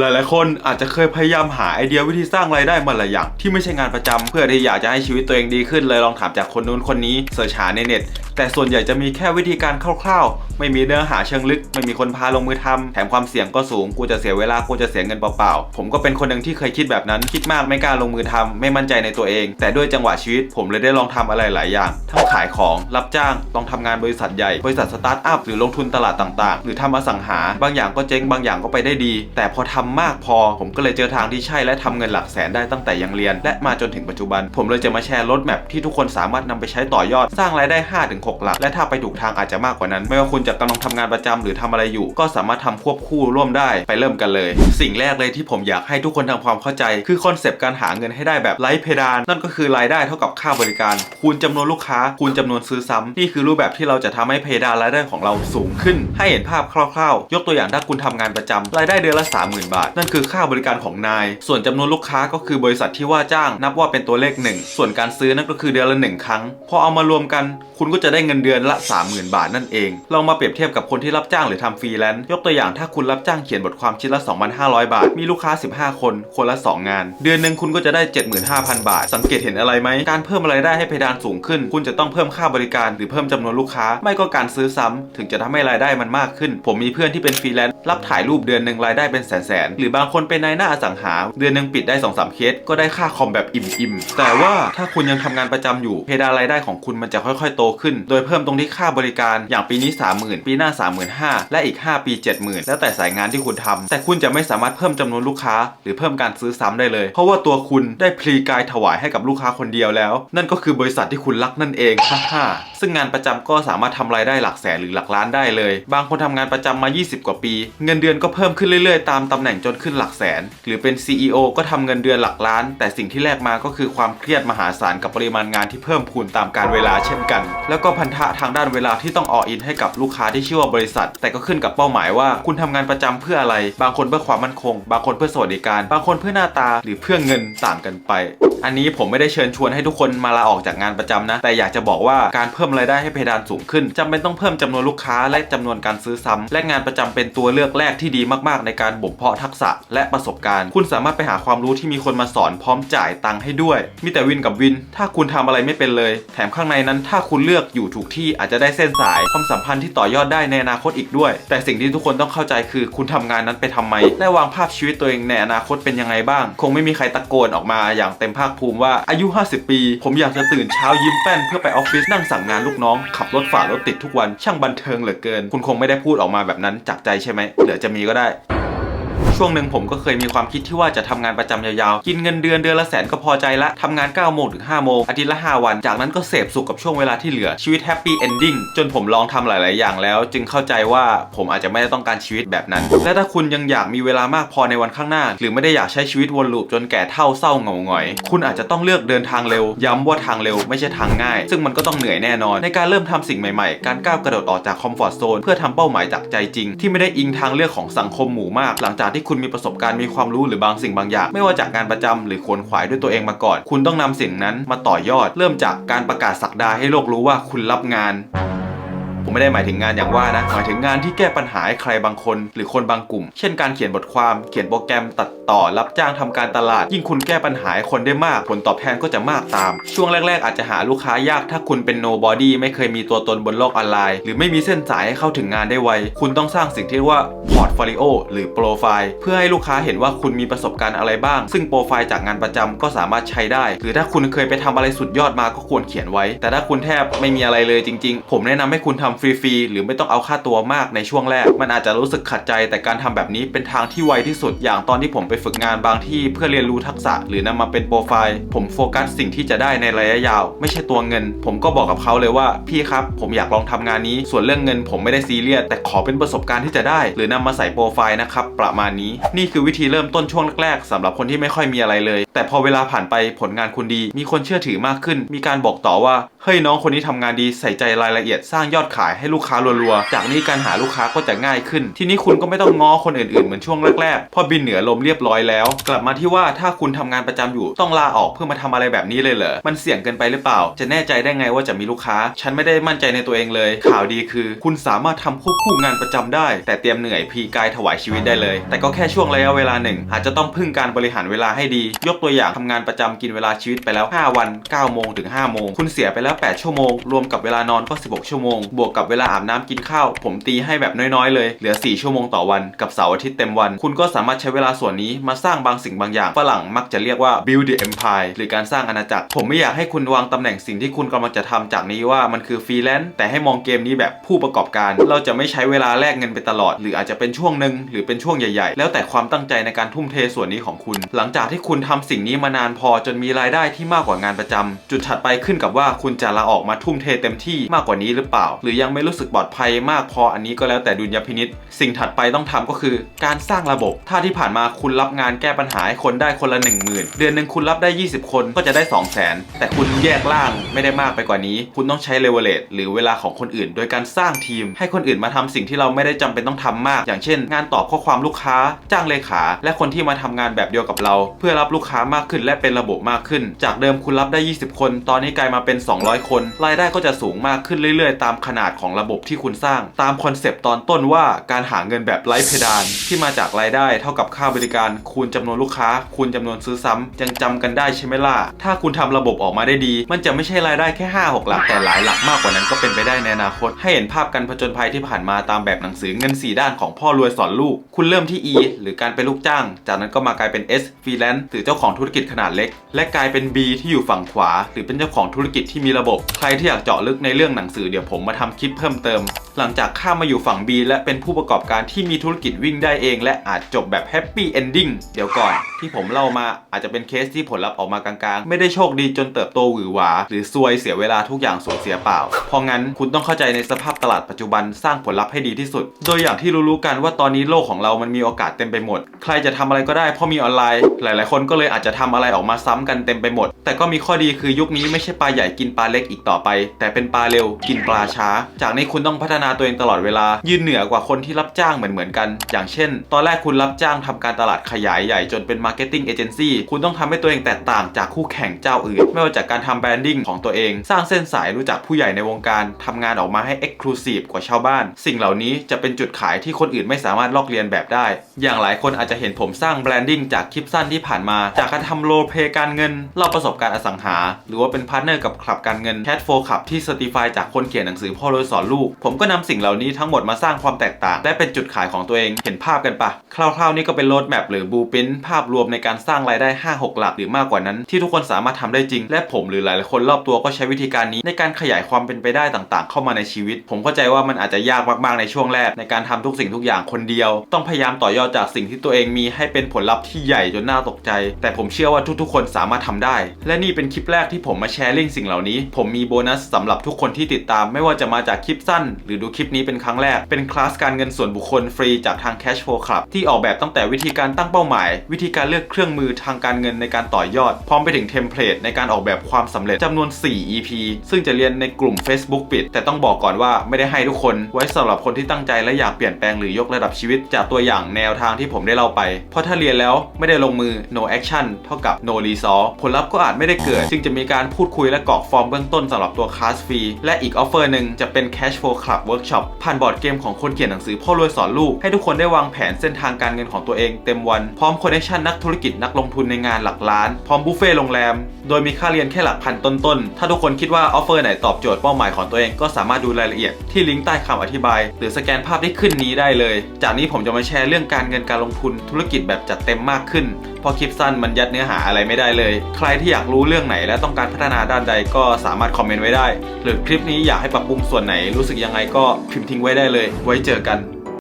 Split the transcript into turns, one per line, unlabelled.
หลายๆ คนอาจจะเคยพยายามหาไอเดียวิธีสร้างรายได้มาหลายอย่าง ที่ไม่ใช่งานประจำเพื่อที่อยากจะให้ชีวิตตัวเองดีขึ้นเลยลองถามจากคนนู้นคนนี้เสิร์ชหาในเน็ต แต่ส่วนใหญ่จะมีแค่วิธีการคร่าวๆ ไม่มีเนื้อหาเชิงลึก ไม่มีคนพาลงมือทำแถมความเสี่ยงก็สูง กูจะเสียเวลา กูจะเสียเงินเปล่าๆ ผมก็เป็นคนหนึ่งที่เคยคิดแบบนั้น คิดมากไม่กล้าลงมือทำไม่มั่นใจในตัวเอง แต่ด้วยจังหวะชีวิต ผมเลยได้ลองทำอะไรหลายอย่าง ทั้งขายของ รับจ้าง ลองทำงานบริษัทใหญ่ บริษัทสตาร์ทอัพ หรือลงทุนตลาดต่างๆ หรือทำอสังหา บางอย่างก็เจ๊ง บางอย่างก็ไปได้ดี แต่พอทำมากพอ ผมก็เลยเจอทางที่ใช่และทำเงินหลักแสนได้ตั้งแต่ยังเรียน และมาจนถึงปัจจุบัน ผมเลยจะมาแชร์รถแมพที่ทุกคนสามารถนำไปใช้ต่อยอดสร้างรายได้ 5-6 หลัก และถ้าไปถูกทางอาจจะมากกว่านั้น ไม่ว่าคุณจะกำลังทำงานประจำหรือทำอะไรอยู่ ก็สามารถทำควบคู่ร่วมได้ไปเริ่มกันเลย สิ่งแรกเลยที่ผมอยากให้ทุกคนทำความเข้าใจ คือคอนเซปต์การหาเงินให้ได้แบบไร้เพดาน นั่นก็คือรายได้เท่ากับค่าบริการ คูณจำนวนลูกค้า คูณจำนวนซื้อซ้ำนี่คือรูปแบบที่เราจะทำให้เพดานรายได้ของเราสูงขึ้น ให้เห็นภาพคร่าวๆ ยกตัวอย่างถ้าคุณทำงานประจำรายได้เดือนละ 30,000บาท นั่นคือค่าบริการของนาย ส่วนจำนวนลูกค้าก็คือบริษัทที่ว่าจ้าง นับว่าเป็นตัวเลขหนึ่งส่วนการซื้อนั่นก็คือเดือนละหนึ่งครั้ง พอเอามารวมกันคุณก็จะได้เงินเดือนละ 30,000 บาทนั่นเองลองมาเปรียบเทียบกับคนที่รับจ้างหรือทำฟรีแลนซ์ยกตัวอย่างถ้าคุณรับจ้างเขียนบทความชิ้นละ 2,500 บาท มีลูกค้า 15 คน คนละ 2 งาน เดือนหนึ่งคุณก็จะได้ 75,000 บาท สังเกตเห็นอะไรไหมการเพิ่มรายได้ให้เพดานสูงขึ้น คุณจะต้องเพิ่มค่าบริการหรือเพิ่มจำนวนลูกค้า ไม่ก็การซื้อซ้ำถึงจะทำให้รายได้มันมากขึ้น ผมมีเพื่อนที่เป็นฟรีแลนซ์รับถ่ายรูปเดือนหนึ่งรายได้เป็นแสนๆหรือบางคนเป็นนายหน้าอสังหา เดือนหนึ่งปิดได้2อสเคสก็ได้ค่าคอมแบบอิ่มๆแต่ว่าถ้าคุณยังทำงานประจำอยู่เพดานรายได้ของคุณมันจะค่อยๆโตขึ้น โดยเพิ่มตรงที่ค่าบริการอย่างปีนี้ 30,000 ปีหน้า 35,000 และอีก 5 ปี 70,000 แล้วแต่สายงานที่คุณทำแต่คุณจะไม่สามารถเพิ่มจำนวนลูกค้า หรือเพิ่มการซื้อซ้ำได้เลย เพราะว่าตัวคุณได้พลีกายถวายให้กับลูกค้าคนเดียวแล้ว นั่นก็คือบริษัทที่คุณรักนั่นเองฮ่าซึ่งงานประจำก็สามารถทำรายได้หลักแสนหรือหลักล้านได้เลย บางคนทำงานประจำมา 20 กว่าปี เงินเดือนก็เพิ่มขึ้นเรื่อยๆ ตามตำแหน่งจนขึ้นหลักแสน หรือเป็น CEO ก็ทำเงินเดือนหลักล้าน แต่สิ่งที่แลกมาก็คือความเครียดมหาศาลกับปริมาณงานที่เพิ่มพูนตามการเวลาเช่นกันแล้วก็พันธะทางด้านเวลาที่ต้องอออินให้กับลูกค้าที่ชื่อว่าบริษัท แต่ก็ขึ้นกับเป้าหมายว่า คุณทำงานประจำเพื่ออะไร บางคนเพื่อความมั่นคง บางคนเพื่อสวัสดิการ บางคนเพื่อหน้าตาหรือเพื่อเงินต่างกันไป อันนี้ผมไม่ได้เชิญชวนให้ทุกคนมาลาออกจากงานประจำนะ แต่อยากจะบอกว่าการเพิ่มรายได้ให้เพดานสูงขึ้นจำเป็นต้องเพิ่มจำนวนลูกค้าและจำนวนการซื้อซ้ำและงานประจำเป็นตัวเลือกแรกที่ดีมากๆ ในการบ่มเพาะทักษะและประสบการณ์ คุณสามารถไปหาความรู้ที่มีคนมาสอนพร้อมจ่ายตังค์ให้ด้วย มีแต่วินกับวิน ถ้าคุณทำอะไรไม่เป็นเลย แถมข้างในนั้นถ้าคุณเลือกอยู่ถูกที่อาจจะได้เส้นสายความสัมพันธ์ที่ต่อยอดได้ในอนาคตอีกด้วย แต่สิ่งที่ทุกคนต้องเข้าใจคือคุณทำงานนั้นไปทำไมและวางภาพชีวิตตัวเองในอนาคตเป็นยังไงบ้าง คงไม่มีใครตะโกนออกมาอย่างเต็มภาคภูมิว่าอายุ 50 ปี ผมอยากจะตื่นเช้ายิ้มแป้นเพื่อไปออฟฟิศนั่งสั่งงานลูกน้องขับรถฝ่ารถติดทุกวันช่างบันเทิงเหลือเกิน คุณคงไม่ได้พูดออกมาแบบนั้นจากใจใช่ไหมเดี๋ยวจะมีก็ได้ ช่วงหนึ่งผมก็เคยมีความคิดที่ว่าจะทำงานประจำยาวๆ กินเงินเดือนเดือนละแสนก็พอใจละทำงาน9โมงถึง5โมงอาทิตย์ละ 5 วัน จากนั้นก็เสพสุขกับช่วงเวลาที่เหลือชีวิตแฮปปี้เอนดิ้งจนผมลองทำหลาย ๆ อย่างแล้ว จึงเข้าใจว่าผมอาจจะไม่ได้ต้องการชีวิตแบบนั้น และถ้าคุณยังอยากมีเวลามากพอในวันข้างหน้า หรือไม่ได้อยากใช้ชีวิตวนลูปจนแก่เท่าเศร้าเหงาหงอย คุณอาจจะต้องเลือกเดินทางเร็ว ย้ำว่าทางเร็วไม่ใช่ทางง่าย ซึ่งมันก็ต้องเหนื่อยแน่นอน ในการเริ่มทำสิ่งใหม่ ๆ การก้าวกระโดดออกจากคอมฟอร์ทโซนเพื่อทำเป้าหมายจากใจจริง ที่ไม่ได้อิงทางเลือกของสังคมหมู่มากหลังจากที่คุณมีประสบการณ์มีความรู้หรือบางสิ่งบางอย่าง ไม่ว่าจากงานประจำหรือขวนขวายด้วยตัวเองมาก่อน คุณต้องนำสิ่งนั้นมาต่อยอด เริ่มจากการประกาศสักดาให้โลกรู้ว่าคุณรับงาน ผมไม่ได้หมายถึงงานอย่างว่านะ หมายถึงงานที่แก้ปัญหาให้ใครบางคน หรือคนบางกลุ่ม เช่นการเขียนบทความเขียนโปรแกรมตัดต่อรับจ้างทำการตลาด ยิ่งคุณแก้ปัญหาให้คนได้มาก ผลตอบแทนก็จะมากตาม ช่วงแรก ๆ อาจจะหาลูกค้ายากถ้าคุณเป็น nobody ไม่เคยมีตัวตนบนโลกออนไลน์ หรือไม่มีเส้นสายให้เข้าถึงงานได้ไวคุณต้องสร้างสิ่งที่เรียกว่า portfolio หรือโปรไฟล์เพื่อให้ลูกค้าเห็นว่าคุณมีประสบการณ์อะไรบ้าง ซึ่งโปรไฟล์จากงานประจำก็สามารถใช้ได้ หรือถ้าคุณเคยไปทำอะไรสุดยอดมาก็ควรเขียนไว้ แต่ถ้าคุณแทบไม่มีอะไรเลยจริง ๆ ผมแนะนำให้คุณทำฟรีๆหรือไม่ต้องเอาค่าตัวมากในช่วงแรก มันอาจจะรู้สึกขัดใจแต่การทำแบบนี้เป็นทางที่ไวที่สุดอย่างตอนที่ผมไปฝึกงานบางที่เพื่อเรียนรู้ทักษะ หรือนำมาเป็นโปรไฟล์ ผมโฟกัสสิ่งที่จะได้ในระยะยาว ไม่ใช่ตัวเงิน ผมก็บอกกับเขาเลยว่าพี่ครับผมอยากลองทำงานนี้ ส่วนเรื่องเงิน ผมไม่ได้ซีเรียสแต่ขอเป็นประสบการณ์ที่จะได้ หรือนำมาใส่โปรไฟล์นะครับประมาณนี้นี่คือวิธีเริ่มต้นช่วงแรกๆสำหรับคนที่ไม่ค่อยมีอะไรเลย แต่พอเวลาผ่านไปผลงานคุณดี มีคนเชื่อถือมากขึ้น มีการบอกต่อว่าเฮ้ยน้องคนนี้ทำงานดีใส่ใจรายละเอียดสร้างยอดขายายให้ลูกค้ารัวๆ จากนี้การหาลูกค้าก็จะง่ายขึ้น ทีนี้คุณก็ไม่ต้องง้อคนอื่นๆ เหมือนช่วงแรกๆ พอบินเหนือลมเรียบร้อยแล้ว กลับมาที่ว่าถ้าคุณทำงานประจำอยู่ต้องลาออกเพื่อมาทำอะไรแบบนี้เลยเหรอ มันเสี่ยงเกินไปหรือเปล่า จะแน่ใจได้ไงว่าจะมีลูกค้า ฉันไม่ได้มั่นใจในตัวเองเลย ข่าวดีคือ คุณสามารถทำควบคู่งานประจำได้ แต่เตรียมเหนื่อยพีกายถวายชีวิตได้เลย แต่ก็แค่ช่วงระยะเวลาหนึ่งอาจจะต้องพึ่งการบริหารเวลาให้ดี ยกตัวอย่างทำงานประจำกินเวลาชีวิตไปแล้ว 5 วัน9โมงถึง5โมงคุณเสียไปแล้ว 8 ชั่วโมงรวมกับเวลานอนก็ 16 ชั่วโมงบวกกับเวลาอาบน้ำกินข้าว ผมตีให้แบบน้อยๆ เลย เหลือ 4 ชั่วโมงต่อวันกับเสาร์อาทิตย์เต็มวัน คุณก็สามารถใช้เวลาส่วนนี้มาสร้างบางสิ่งบางอย่าง ฝรั่งมักจะเรียกว่า build the empire หรือการสร้างอาณาจักร ผมไม่อยากให้คุณวางตำแหน่งสิ่งที่คุณกำลังจะทำจากนี้ว่ามันคือฟรีแลนซ์แต่ให้มองเกมนี้แบบผู้ประกอบการ เราจะไม่ใช้เวลาแลกเงินไปตลอด หรืออาจจะเป็นช่วงหนึ่งหรือเป็นช่วงใหญ่ๆ แล้วแต่ความตั้งใจในการทุ่มเทส่วนนี้ของคุณ หลังจากที่คุณทำสิ่งนี้มานานพอจนมีรายได้ที่มากกว่างานประจำจุดถัดไปขึ้นกับว่าคุณจะลาออกมาทุ่มเทเต็มที่มากกว่านี้หรือเปล่า หรือยังไม่รู้สึกปลอดภัยมากพออันนี้ก็แล้วแต่ดุลยพินิษสิ่งถัดไปต้องทำก็คือการสร้างระบบ ถ้าที่ผ่านมาคุณรับงานแก้ปัญหาให้คนได้คนละ 1 0,000 เดือนหนึ่งคุณรับได้ 20 คนก็จะได้ 2 0 0 0 0 0แต่คุณแยกล่างไม่ได้มากไปกว่านี้ คุณต้องใช้เลเวลเลตหรือเวลาของคนอื่น โดยการสร้างทีม ให้คนอื่นมาทำสิ่งที่เราไม่ได้จำเป็นต้องทำมาก อย่างเช่น งานตอบข้อความลูกค้า จ้างเลขา และคนที่มาทำงานแบบเดียวกับเรา เพื่อรับลูกค้ามากขึ้นและเป็นระบบมากขึ้น จากเดิมคุณรับได้ 20 คน ตอนนี้กลายมาเป็น 200 คน รายได้ก็จะสูงมากขึ้นเรื่อย ๆ ตามขนาดของระบบที่คุณสร้าง ตามคอนเซปต์ตอนต้นว่าการหาเงินแบบไร้เพดานที่มาจากรายได้เท่ากับค่าบริการ คูณจำนวนลูกค้า คูณจำนวนซื้อซ้ำยังจำกันได้ใช่ไหมล่ะถ้าคุณทำระบบออกมาได้ดี มันจะไม่ใช่รายได้แค่ 5 6 หลักแต่หลายหลักมากกว่านั้นก็เป็นไปได้ในอนาคต ให้เห็นภาพการผจญภัยที่ผ่านมาตามแบบหนังสือเงิน 4 ด้านของพ่อรวยสอนลูก คุณเริ่มที่ E หรือการเป็นลูกจ้าง จากนั้นก็มากลายเป็น S ฟรีแลนซ์หรือเจ้าของธุรกิจขนาดเล็ก และกลายเป็น B ที่อยู่ฝั่งขวา หรือเป็นเจ้าของธุรกิจที่มีระบบ ใครที่อยากเจาะลึกในเรื่องหนังสือเดี๋ยวผมมาทำคลิปเพิ่มเติม หลังจากข้ามมาอยู่ฝั่ง B และเป็นผู้ประกอบการที่มีธุรกิจวิ่งได้เอง และอาจจบแบบแฮปปี้เอนดิ้งเดี๋ยวก่อน ที่ผมเล่ามาอาจจะเป็นเคสที่ผลลัพธ์ออกมากลางๆ ไม่ได้โชคดีจนเติบโตหวือหวา หรือซวยเสียเวลาทุกอย่างสูญเสียเปล่า เพราะงั้นคุณต้องเข้าใจในสภาพตลาดปัจจุบันสร้างผลลัพธ์ให้ดีที่สุด โดยอย่างที่รู้ๆกันว่าตอนนี้โลกของเรามันมีโอกาสเต็มไปหมด ใครจะทำอะไรก็ได้เพราะมีออนไลน์ หลาย ๆ คนก็เลยอาจจะทำอะไรออกมาซ้ำกันเต็มไปหมด แต่ก็มีข้อดีคือยุคนี้ไม่ใช่ปลาใหญ่กินปลาเล็กอีกต่อไป แต่เป็นปลาเร็วกินปลาช้าจากนี้คุณต้องพัฒนาตัวเองตลอดเวลา ยืนเหนือกว่าคนที่รับจ้างเหมือนเหมือนกัน อย่างเช่น ตอนแรกคุณรับจ้างทำการตลาดขยายใหญ่จนเป็นมาร์เก็ตติ้งเอเจนซี่คุณต้องทำให้ตัวเองแตกต่างจากคู่แข่งเจ้าอื่น ไม่ว่าจากการทำแบรนดิ้งของตัวเอง สร้างเส้นสายรู้จักผู้ใหญ่ในวงการทำงานออกมาให้เอ็กซ์คลูซีฟกว่าชาวบ้าน สิ่งเหล่านี้จะเป็นจุดขายที่คนอื่นไม่สามารถลอกเลียนแบบได้ อย่างหลายคนอาจจะเห็นผมสร้างแบรนดิ้งจากคลิปสั้นที่ผ่านมา จากการทำโลเพการเงินเล่าประสบการณ์อสังหา หรือว่าเป็นพาร์ทเนอร์กับคลับการเงินแคทโฟขับที่สติฟายจากคนเขียนหนังสือพ่อรวยสอนลูก ผมก็นำสิ่งเหล่านี้ทั้งหมดมาสร้างความแตกต่าง และเป็นจุดขายของตัวเองเห็นภาพกันปะคร่าวๆนี่ก็เป็นโรดแมปหรือบูปินภาพรวมในการสร้างรายได้ 5-6 หลักหรือมากกว่านั้น ที่ทุกคนสามารถทำได้จริง และผมหรือหลายๆคนรอบตัวก็ใช้วิธีการนี้ในการขยายความเป็นไปได้ต่างๆ เข้ามาในชีวิต ผมเข้าใจว่ามันอาจจะยากมากๆในช่วงแรกในการทำทุกสิ่งทุกอย่างคนเดียว ต้องพยายามต่อยอดจากสิ่งที่ตัวเองมีให้เป็นผลลัพธ์ที่ใหญ่จนน่าตกใจ แต่ผมเชื่อว่าทุกๆ คนสามารถทำได้ และนี่เป็นคลิปแรกที่ผมมาแชร์ลิงสิ่งเหล่านี้ ผมมีโบนัสสำหรับทุกคนที่ติดตามไม่ว่าจะมาจากคลิปสั้น หรือดูคลิปนี้เป็นครั้งแรก เป็นคลาสการเงินส่วนบุคคลฟรีจากทาง Cash Flow Club ที่ออกแบบตั้งแต่วิธีการตั้งเป้าหมาย วิธีการเลือกเครื่องมือทางการเงินในการต่อยอด พร้อมไปถึงเทมเพลตในการออกแบบความสำเร็จจำนวน 4 EP ซึ่งจะเรียนในกลุ่ม Facebook ปิด แต่ต้องบอกก่อนว่าไม่ได้ให้ทุกคน ไว้สำหรับคนที่ตั้งใจและอยากเปลี่ยนแปลงหรือยกระดับชีวิต จากตัวอย่างแนวทางที่ผมได้เล่าไป เพราะถ้าเรียนแล้วไม่ได้ลงมือ no action เท่ากับ no result ผลลัพธ์ก็อาจไม่ได้เกิดจึงจะมีการพูดคุยและกรอกฟอร์มเบื้องต้นสำหรับตัวคลาสฟรีและอีกออฟเฟอร์หนึ่งจะเป็น Cash Flow Club Workshop ผ่านบอร์ดเกมของคนเขียนหนังสือพ่อรวยสอนลูก ให้ทุกคนได้วางแผนเส้นทางการเงินของตัวเองเต็มวัน พร้อมคอนเนคชั่นนักธุรกิจนักลงทุนในงานหลักล้าน พร้อมบุฟเฟ่โรงแรม โดยมีค่าเรียนแค่หลักพันต้นๆ ถ้าทุกคนคิดว่าออฟเฟอร์ไหนตอบโจทย์เป้าหมายของตัวเองก็สามารถดูรายละเอียดที่ลิงก์ใต้คำอธิบาย หรือสแกนภาพที่ขึ้นนี้ได้เลย จากนี้ผมจะมาแชร์เรื่องการเงินการลงทุนธุรกิจแบบจัดเต็มมากขึ้นพราะคลิปสั้นมันยัดเนื้อหาอะไรไม่ได้เลย ใครที่อยากรู้เรื่องไหนและต้องการพัฒนาด้านใดก็สามารถคอมเมนต์ไว้ได้ หรือคลิปนี้อยากให้ปรับปรุงส่วนไหนรู้สึกยังไงก็พิมพ์ทิ้งไว้ได้เลย ไว้เจอกัน